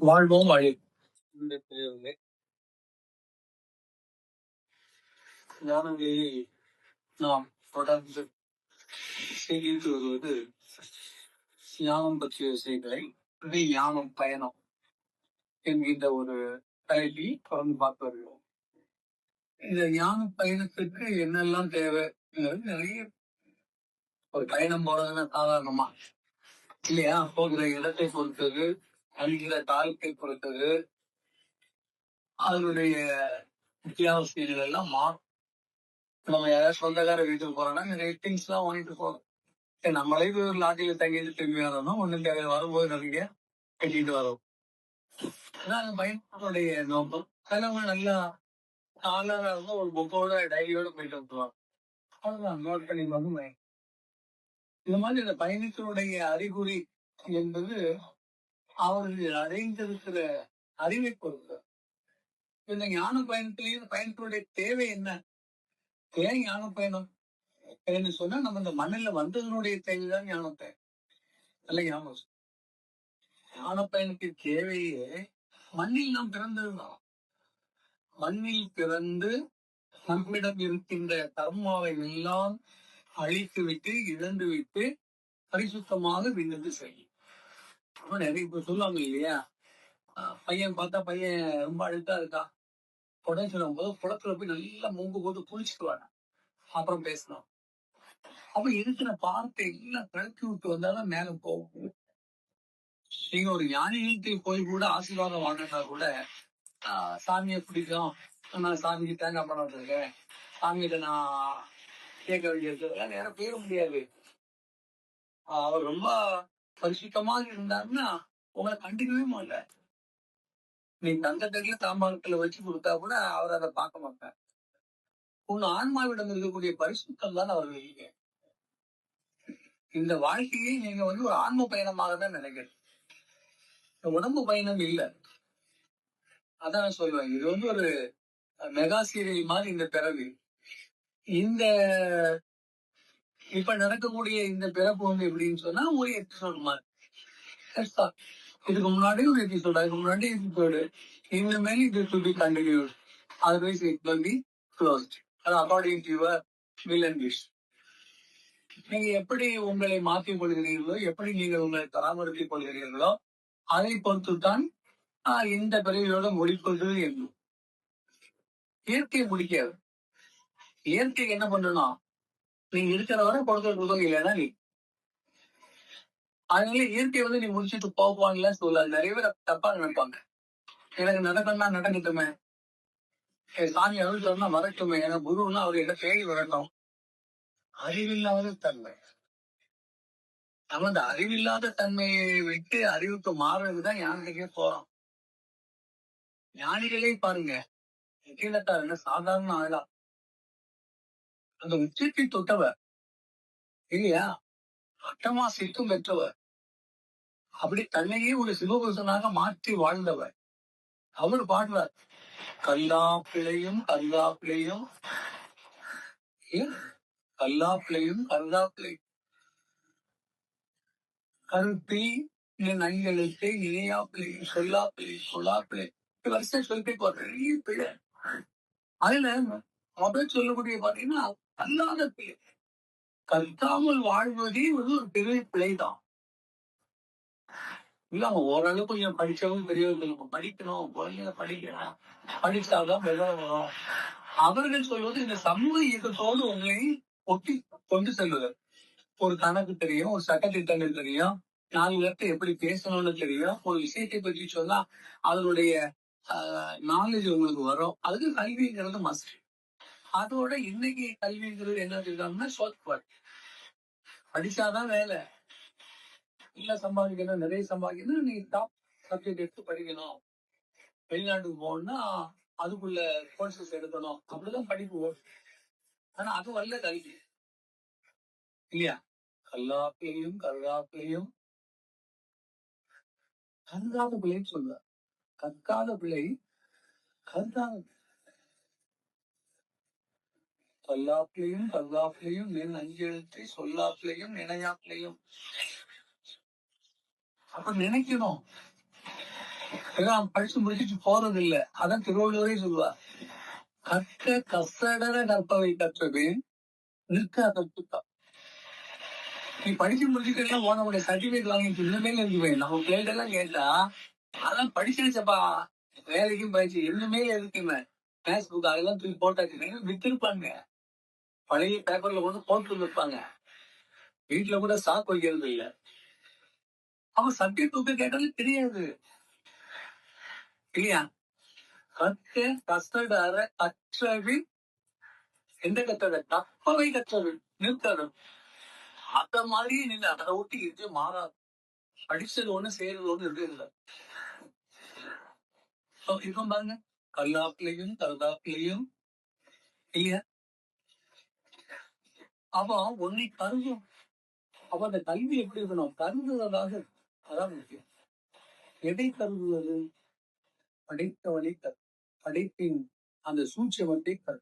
வாழ்வோம் வழி. ஞானங்களை நாம் தொடர்ந்து செய்து வருவது ஞானம் பற்றிய விஷயங்களை இது ஞானம் பயணம் என்கின்ற ஒரு தலைப்பில் தொடர்ந்து பார்த்து வருகிறோம். இந்த ஞான பயணத்துக்கு என்னெல்லாம் தேவை நிறைய ஒரு பயணம் போறதுன்னா சாதாரணமா. இல்லையா? போகிற இடத்தை பொறுத்தது அந்த காலத்தை பொறுத்தது. அதனுடைய அத்தியாவசியங்கள் எல்லாம் மாறும். நம்ம யாராவது சொந்தக்கார வீட்டுக்கு போறோம்னா நிறைய திங்ஸ் எல்லாம் வாங்கிட்டு போறோம் சரி, நம்மளே ஒரு லாட்டியில தங்கிட்டு திரும்பி வரணும் ஒண்ணும் தேவை வரும்போது நிறைய கட்டிட்டு வரோம். அதான் அந்த நோக்கம். சிலவங்க நல்லா ஆளாக இருந்தா ஒரு புக்கோட டைரியோட போயிட்டு வந்துருவாங்க. அவ்வளவுதான். நோட் பண்ணி வந்து இந்த மாதிரி இந்த பயணத்தினுடைய அறிகுறி என்பது அவர்கள் அடைந்திருக்கிற அறிவை பொறுத்து இந்த ஞான பயணத்திலேயே பயணத்துடைய தேவை என்ன? ஏன் ஞான பயணம் என்று சொன்னா நம்ம இந்த மண்ணில் வந்ததனுடைய தேவைதான் ஞானத்தை தேவை நல்ல ஞாபகம் ஞான பயணத்தின் தேவையே மண்ணில் நாம் பிறந்திருந்தோம். மண்ணில் பிறந்து நம்மிடம் இருக்கின்ற கர்மாவை எல்லாம் அழித்து விட்டு இழந்து விட்டு பரிசுத்தமாக விண்ணது செய்யும். அப்ப நிறைய பேர் சொல்லுவாங்க இல்லையா? பையன் பார்த்தா பையன் ரொம்ப அழுக்கா இருக்கா? உடனே சொல்லும் போது குளத்துல போய் நல்லா மூங்கு போட்டு குளிச்சுட்டு அப்புறம் பேசணும். அப்ப இருக்கிற பார்த்தை எல்லாம் கழட்டி விட்டு வந்தாலும் மேல போகும் நீங்க ஒரு ஞானிகளுக்கு போய் கூட ஆசீர்வாதம் வாங்கினா கூட ஆஹ் சாமியை பிடிக்கும். நான் சாமிக்கு தேங்காய் பணம் இருக்கேன் சாமிகிட்ட நான் கேட்க வேண்டியது நேரம் போயிட முடியாது. அவர் ரொம்ப பரிசுத்தமாக இருந்தாருன்னா உங்களை கண்டுக்கவே மாட்டல நீ தந்த தட்டில தாம்பாளத்துல வச்சு கொடுத்தா கூட அவர் அதை பார்க்க மாட்டார். உன் ஆன்மாவிடம் இருக்கக்கூடிய பரிசுத்தம் தான் அவர் வெளியே இந்த வாழ்க்கையை நீங்க வந்து ஒரு ஆன்ம பயணமாக தான் நினைக்கிறீங்க. உடம்பு பயணம் இல்லை. அதான் சொல்லுவேன். இது வந்து ஒரு மெகா சீரியல் மாதிரி இந்த பிறவி. இந்த இப்ப நடக்கக்கூடிய இந்த பிறப்பு வந்து எப்படின்னு சொன்னா ஒரு எபிசோட் மாதிரி இதுக்கு முன்னாடி ஒரு எபிசோட் அதுக்கு முன்னாடி எபிசோடு இந்த மாதிரி இது to be continued otherwise it will be closed அது according to your will and wish நீங்க எப்படி உங்களை மாற்றிக் கொள்கிறீர்களோ எப்படி நீங்கள் உங்களை பராமரித்துக் கொள்கிறீர்களோ அதை பொறுத்து தான் ஆஹ், இந்த பிறவியோட முடிப்பது என்று. இயற்கை முடிக்காது இயற்கை என்ன பண்ணணும் நீ இருக்கிற வரை கொடுக்க கொடுக்க இல்லைன்னா நீ. அதனால இயற்கை வந்து நீ முடிச்சிட்டு போவாங்கல சொல்லாது நிறைய பேர் தப்பா நினைப்பாங்க. எனக்கு நடக்கணும்னா நடக்கட்டுமே. என் சாமி அருள் சொன்னா வரட்டுமே. எனக்கு குருன்னா அவர் என்ன தேடி வரட்டும். அறிவில்லாத தன்மை. நம்ம அந்த அறிவில்லாத தன்மையை விட்டு அறிவுக்கு மாறுறதுதான் ஞானத்துக்கே போறோம். ஞானிகளே பாருங்க. கீழத்தார் என்ன சாதாரண ஆளா. அந்த உச்சத்தை தொட்டவர். இல்லையா? அட்டமா சித்தம் பெற்றவர். அப்படி தன்னையே ஒரு சிவபுருஷனாக மாற்றி வாழ்ந்தவர். அவர் பாடுவார் கல்லா பிழையும் கல்லா பிழையும். கல்லா பிழையும் கல்லா பிழை கருப்பி நன்கெழுத்தை இணையா பிழை சொல்லா பிழை சொல்லா பிழை. வருஷம் சொல்லிட்டு போற பெரிய பிழை அதுல மொபைல் சொல்லக்கூடிய பாத்தீங்கன்னா அல்லாத பிள்ளை கற்காமல் வாழ்வதே வந்து ஒரு பெரிய பிழைதான். இல்ல அவன் ஓரளவு கொஞ்சம் படிச்சவங்க பெரியவங்க படிக்கணும் குழந்தைங்க படிக்கணும் படிச்சாதான் விவரம் வரும். அவர்கள் சொல்வது இந்த சமூக இயக்கத்தோடு உங்களை ஒட்டி கொண்டு செல்வது. ஒரு கணக்கு தெரியும் ஒரு சட்டத்திட்டங்கள் தெரியும் நாலு பேர்த்த எப்படி பேசணும்னு தெரியும் ஒரு விஷயத்தை பற்றி சொன்னா அதனுடைய நாலேஜ் உங்களுக்கு வரும். அதுக்கு கல்விங்கிறது மஸ்ட் அதோட இன்னைக்கு கல்விங்கிறது என்ன சொல்றாங்கன்னா சோத்பாட் படிச்சாதான் வேலை. இல்ல சம்பாதிக்கணும் நிறைய சம்பாதிக்கணும். நீ டாப் சப்ஜெக்ட் எடுத்து படிக்கணும். வெளிநாட்டுக்கு போகணும்னா அதுக்குள்ள கோர்சஸ் எடுக்கணும். அப்படிதான் படிப்பு ஓடும். ஆனா அது வரல கல்வி. இல்லையா? கல்லாப்பிலையும் கல்லாப்பிலையும் கருதாத பிள்ளைன்னு சொல்ற கற்காத பிள்ளை கருதாத கல்லாப்பிலையும் கல்லாப்பிலையும் நின் அஞ்செழுத்தை சொல்லாப்பிலையும் நினையாப்பிலையும் அப்ப நினைக்கணும். நான் படிச்சு முடிச்சுட்டு போறது இல்ல அதான் திருவள்ளுவரே சொல்லுவா கற்க கசடர கற்பவை கற்றது நிற்க கற்றுத்தான் நீ படிச்சு முடிச்சுட்டு உனவுடைய சர்டிபிகேட் வாங்கிட்டு இன்னுமே இருக்குவே நம்ம பிள்ளைகள் எல்லாம் கேட்டா அதெல்லாம் படிச்சிருச்சப்பா. வேலைக்கும் பயிற்சி இன்னுமே இருக்குமே மேத்ஸ் புக் அதெல்லாம் தூக்கி போட்டாச்சு. வித்திருப்பாங்க. பழைய பேப்பர்ல கொண்டு போட்டு வைப்பாங்க வீட்டுல கூட ஸ்டாக் வைக்கிறது இல்ல. அவன் சப்ஜெக்ட் புக்கு கேட்டாலும் தெரியாது. இல்லையா? கற்க கசடர கற்றவி எந்த கத்தட தப்பவை கற்றவி நிற்கது அந்த மாதிரியே நீங்க அதை ஒட்டி இது மாறாது. படிச்சது ஒண்ணு செய்யறது ஒண்ணு இருக்கு இல்ல So, இப்போ பாருங்க. கல்லாப்பிலையும் கருதாப்பிலையும் இல்லையா? அவன் ஒன்னை கருதும். அப்ப அந்த கல்வி எப்படி இருக்கணும் கருதுவதாக அதான் முக்கியம். எதை கருதுவது? படைத்தவனை கரு படைப்பின் அந்த சூட்சமத்தை கரு